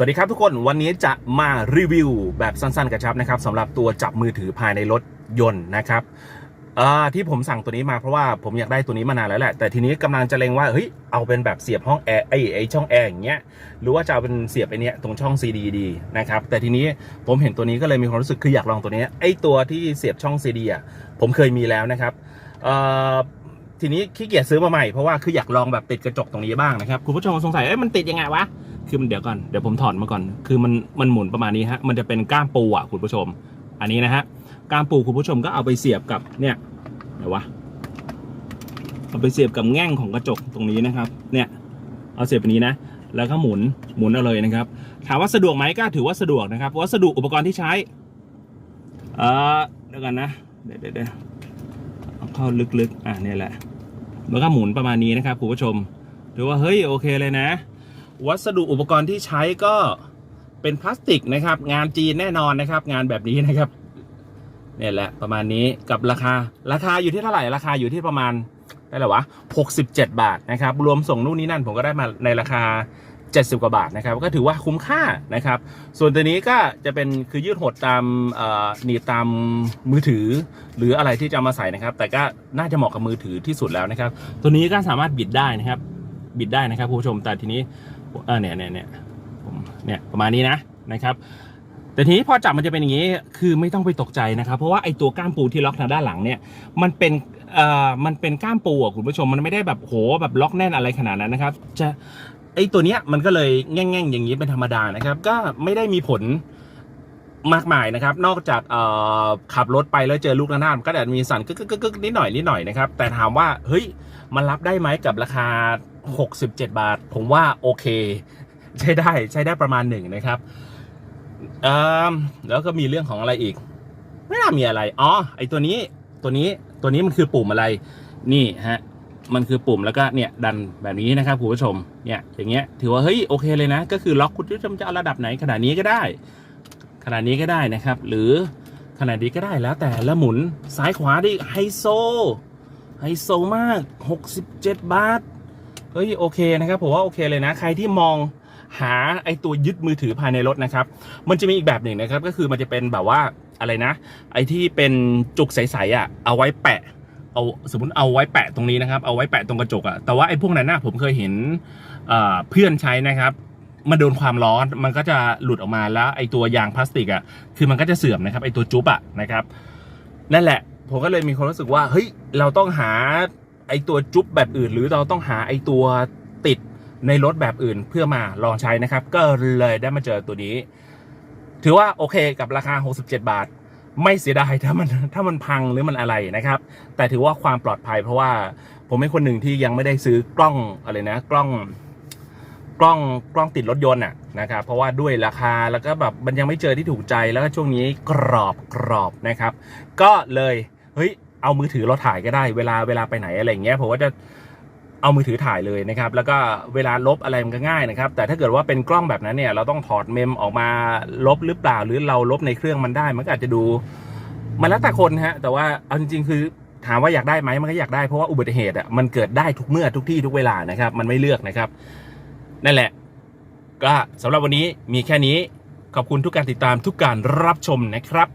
สวัสดีครับทุกคนวันนี้จะมารีวิวแบบสั้นๆกระชับนะครับสำหรับตัวจับมือถือภายในรถยนต์นะครับที่ผมสั่งตัวนี้มาเพราะว่าผมอยากได้ตัวนี้มานานแล้วแหละ แต่ทีนี้กำลังจะเล็งว่าเฮ้ยเอาเป็นแบบเสียบห้องแอร์ไอ้ไอ้ช่องแอร์อย่างเงี้ยหรือว่าจะเอาเป็นเสียบไอ้เนี้ยตรงช่อง CD ดีนะครับแต่ทีนี้ผมเห็นตัวนี้ก็เลยมีความรู้สึกคืออยากลองตัวนี้ไอ้ตัวที่เสียบช่อง CD อะผมเคยมีแล้วนะครับทีนี้ขี้เกียจซื้อมาใหม่เพราะว่าคืออยากลองแบบติดกระจกตรงนี้บ้างนะครับคุณผู้ชมสงสัยเอ้ยมันติดยังไงวะ คือมันเดี๋ยวก่อนเดี๋ยวผมถอดมาก่อน คือมันมันหมุนประมาณนี้ฮะมันจะเป็นก้ามปูอะคุณผู้ชม อันนี้นะฮะก้ามปูคุณผู้ชมก็เอาไปเสียบกับเนี่ยเดี๋ยววะเอาไปเสียบกับแง่งของกระจกตรงนี้นะครับ เนี่ยเอาเสียบนี้นะ แล้วก็หมุนหมุนเอาเลยนะครับ ถามว่าสะดวกไหมก็ถือว่าสะดวกนะครับวัสดุอุปกรณ์ที่ใช้เออเดี๋ยวกันนะเดี๋ยวเดี๋ยวเดี๋ยวเอาเข้าลึกๆอะเนี่ยแหละแล้วก็หมุนประมาณนี้นะครับคุณผู้ชมถือว่าเฮ้ยโอเคเลยนะ วัสดุอุปกรณ์ที่ใช้ก็เป็นพลาสติกนะครับ งานจีนแน่นอนนะครับ งานแบบนี้นะครับเนี่ยแหละประมาณนี้กับราคาราคาอยู่ที่เท่าไหร่ราคาอยู่ที่ประมาณได้หรอวะ67 บาทนะครับ รวมส่งนู่นนี่นั่นผมก็ได้มาในราคา 70 กว่าบาทนะครับ ก็ถือว่าคุ้มค่านะครับ ส่วนตัวนี้ก็จะเป็นคือยืดหดตามอ่อหนีบตามมือถือ หรืออะไรที่จะมาใส่นะครับ แต่ก็น่าจะเหมาะกับมือถือที่สุดแล้วนะครับ ตัวนี้ก็สามารถบิดได้นะครับ บิดได้นะครับผู้ชมแต่ทีนี้ ออเนี่ยเนี่ยเนี่ยผมเนี่ยประมาณนี้นะนะครับ แต่ทีนี้พอจับมันจะเป็นอย่างนี้ คือไม่ต้องไปตกใจนะครับ เพราะว่าไอตัวก้ามปูที่ล็อกทางด้านหลังเนี่ยมันเป็นเอ่อมันเป็นก้ามปูอะคุณผู้ชมมันไม่ได้แบบโหแบบล็อกแน่นอะไรขนาดนั้นนะครับ จะไอตัวเนี้ยมันก็เลยแง่งๆอย่างนี้เป็นธรรมดานะครับ ก็ไม่ได้มีผล มากมายนะครับ นอกจากขับรถไปแล้วเจอลูกระนาดก็อาจจะมีสั่นกึกกึกนิดหน่อยนิดหน่อยนะครับ แต่ถามว่าเฮ้ยมันรับได้ไหมกับราคา 67 บาท ผมว่าโอเค ใช้ได้ใช้ได้ประมาณหนึ่งนะครับแล้วก็มีเรื่องของอะไรอีก ไม่น่ามีอะไรอ๋อไอตัวนี้ตัวนี้ตัวนี้มันคือปุ่มอะไร นี่ฮะมันคือปุ่มแล้วก็เนี่ยดันแบบนี้นะครับคุณผู้ชมเนี่ยอย่างเงี้ยถือว่าเฮ้ยโอเคเลยนะ ก็คือล็อกคุณผู้ชมจะเอาระดับไหนขนาดนี้ก็ได้ ขนาดนี้ก็ได้นะครับ หรือขนาดนี้ก็ได้แล้วแต่ละหมุนซ้ายขวาได้ไฮโซไฮโซมาก 67 บาท เฮ้ยโอเคนะครับผมว่าโอเคเลยนะ ใครที่มองหาไอตัวยึดมือถือภายในรถนะครับ มันจะมีอีกแบบหนึ่งนะครับ ก็คือมันจะเป็นแบบว่าอะไรนะ ไอที่เป็นจุกใสๆอะ เอาไว้แปะ เอาสมมติเอาไว้แปะตรงนี้นะครับ เอาไว้แปะตรงกระจกอะ แต่ว่าไอพวกนั้นนะผมเคยเห็นเอ่อเพื่อนใช้นะครับ มันโดนความร้อนมันก็จะหลุดออกมาแล้วไอตัวยางพลาสติกอะคือมันก็จะเสื่อมนะครับไอตัวจุ๊บอะนะครับนั่นแหละ ผมก็เลยมีความรู้สึกว่าเฮ้ยเราต้องหาไอตัวจุ๊บแบบอื่น หรือเราต้องหาไอตัวติดในรถแบบอื่นเพื่อมาลองใช้นะครับ ก็เลยได้มาเจอตัวนี้ ถือว่าโอเคกับราคา 67 บาท ไม่เสียดายถ้ามันถ้ามันพังหรือมันอะไรนะครับ แต่ถือว่าความปลอดภัยเพราะว่าผมเป็นคนหนึ่งที่ยังไม่ได้ซื้อกล้องอะไรนะ กล้อง กล้องกล้องติดรถยนต์อะนะครับเพราะว่าด้วยราคาแล้วก็แบบมันยังไม่เจอที่ถูกใจแล้วก็ช่วงนี้กรอบกรอบนะครับ ก็เลยเฮ้ยเอามือถือเราถ่ายก็ได้เวลาเวลาไปไหนอะไรเงี้ยผมก็จะเอามือถือถ่ายเลยนะครับ แล้วก็เวลาลบอะไรมันก็ง่ายนะครับ แต่ถ้าเกิดว่าเป็นกล้องแบบนั้นเนี่ย เราต้องถอดเมมออกมาลบหรือเปล่า หรือเราลบในเครื่องมันได้ มันก็อาจจะดูมันแล้วแต่คนฮะ แต่ว่าเอาจริงๆคือถามว่าอยากได้ไหมมันก็อยากได้เพราะว่าอุบัติเหตุอะมันเกิดได้ทุกเมื่อทุกที่ทุกเวลานะครับ มันไม่เลือกนะครับ นั่นแหละ ก็สำหรับวันนี้มีแค่นี้ขอบคุณทุกการติดตามทุกการรับชมนะครับ